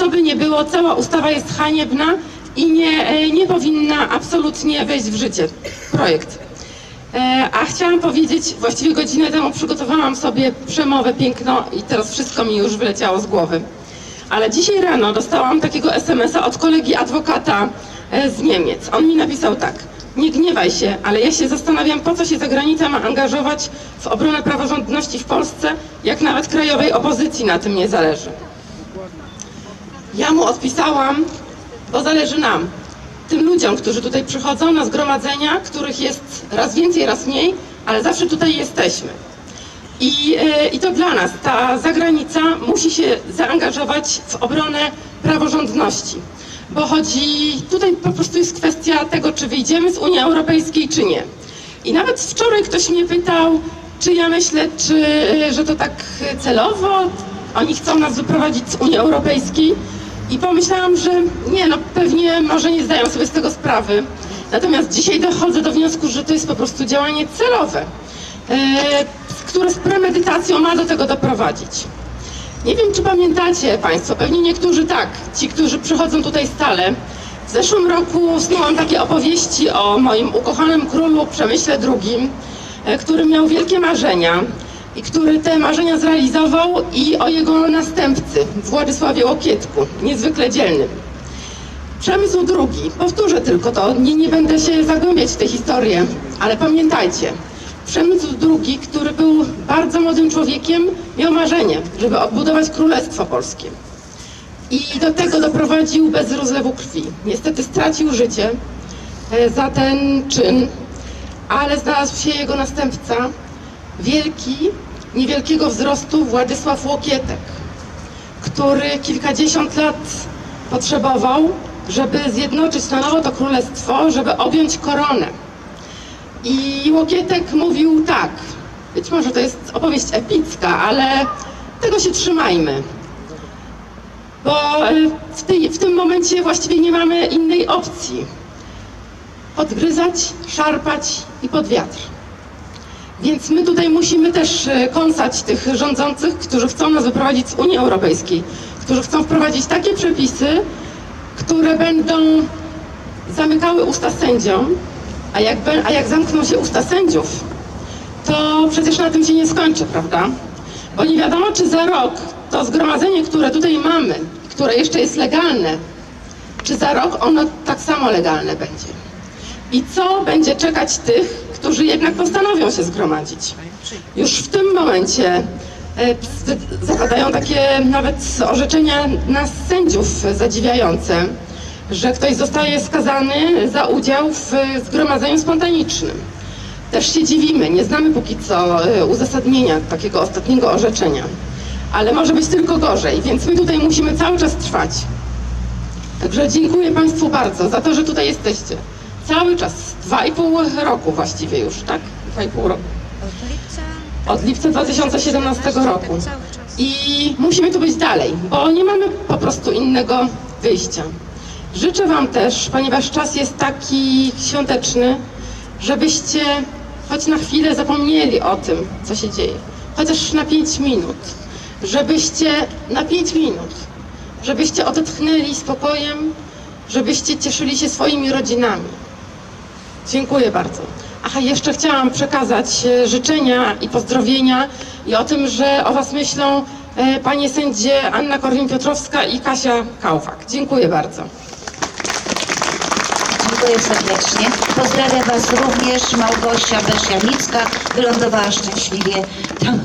co by nie było, cała ustawa jest haniebna i nie, e, nie powinna absolutnie wejść w życie. Projekt. E, A chciałam powiedzieć, właściwie godzinę temu przygotowałam sobie przemowę piękno i teraz wszystko mi już wyleciało z głowy. Ale dzisiaj rano dostałam takiego SMS-a od kolegi adwokata e, z Niemiec. On mi napisał tak. Nie gniewaj się, ale ja się zastanawiam, po co się zagranica ma angażować w obronę praworządności w Polsce, jak nawet krajowej opozycji na tym nie zależy. Ja mu odpisałam, bo zależy nam, tym ludziom, którzy tutaj przychodzą na zgromadzenia, których jest raz więcej, raz mniej, ale zawsze tutaj jesteśmy. I, e, I to dla nas ta zagranica musi się zaangażować w obronę praworządności, bo chodzi, tutaj po prostu jest kwestia tego, czy wyjdziemy z Unii Europejskiej, czy nie. I nawet wczoraj ktoś mnie pytał, czy ja myślę, czy, e, że to tak celowo oni chcą nas wyprowadzić z Unii Europejskiej. I pomyślałam, że nie, no pewnie może nie zdają sobie z tego sprawy. Natomiast dzisiaj dochodzę do wniosku, że to jest po prostu działanie celowe, e, które z premedytacją ma do tego doprowadzić. Nie wiem, czy pamiętacie Państwo, pewnie niektórzy tak, ci, którzy przychodzą tutaj stale. W zeszłym roku snułam takie opowieści o moim ukochanym królu Przemyśle II, e, który miał wielkie marzenia i który te marzenia zrealizował i o jego następcy, Władysławie Łokietku, niezwykle dzielnym. Przemysł II, powtórzę tylko to, nie, nie będę się zagłębiać w tę historię, ale pamiętajcie, Przemysł II, który był bardzo młodym człowiekiem, miał marzenie, żeby odbudować Królestwo Polskie. I do tego doprowadził bez rozlewu krwi. Niestety stracił życie e, za ten czyn, ale znalazł się jego następca, wielki, niewielkiego wzrostu Władysław Łokietek, który kilkadziesiąt lat potrzebował, żeby zjednoczyć na nowo to królestwo, żeby objąć koronę. I Łokietek mówił tak, być może to jest opowieść epicka, ale tego się trzymajmy. Bo e, w, tej, w tym momencie właściwie nie mamy innej opcji. Podgryzać, szarpać i pod wiatr. Więc my tutaj musimy też e, kąsać tych rządzących, którzy chcą nas wyprowadzić z Unii Europejskiej, którzy chcą wprowadzić takie przepisy, które będą zamykały usta sędziom, a jak, a jak zamkną się usta sędziów, to przecież na tym się nie skończy, prawda? Bo nie wiadomo, czy za rok to zgromadzenie, które tutaj mamy, które jeszcze jest legalne, czy za rok ono tak samo legalne będzie. I co będzie czekać tych, którzy jednak postanowią się zgromadzić? Już w tym momencie e, zapadają takie nawet orzeczenia nas sędziów zadziwiające, że ktoś zostaje skazany za udział w zgromadzeniu spontanicznym. Też się dziwimy, nie znamy póki co e, uzasadnienia takiego ostatniego orzeczenia. Ale może być tylko gorzej, więc my tutaj musimy cały czas trwać. Także dziękuję Państwu bardzo za to, że tutaj jesteście. Cały czas, dwa i pół roku właściwie już, tak? Dwa i pół roku. Od lipca. Od lipca 2017 roku. I musimy tu być dalej, bo nie mamy po prostu innego wyjścia. Życzę Wam też, ponieważ czas jest taki świąteczny, żebyście choć na chwilę zapomnieli o tym, co się dzieje. Chociaż na 5 minut. Żebyście na 5 minut, żebyście odetchnęli spokojem, żebyście cieszyli się swoimi rodzinami. Dziękuję bardzo. Aha, jeszcze chciałam przekazać e, życzenia i pozdrowienia i o tym, że o Was myślą e, panie sędzie Anna Korwin-Piotrowska i Kasia Kaufak. Dziękuję bardzo. Dziękuję serdecznie. Pozdrawiam Was również Małgosia Beszjanicka. Wylądowała szczęśliwie tam,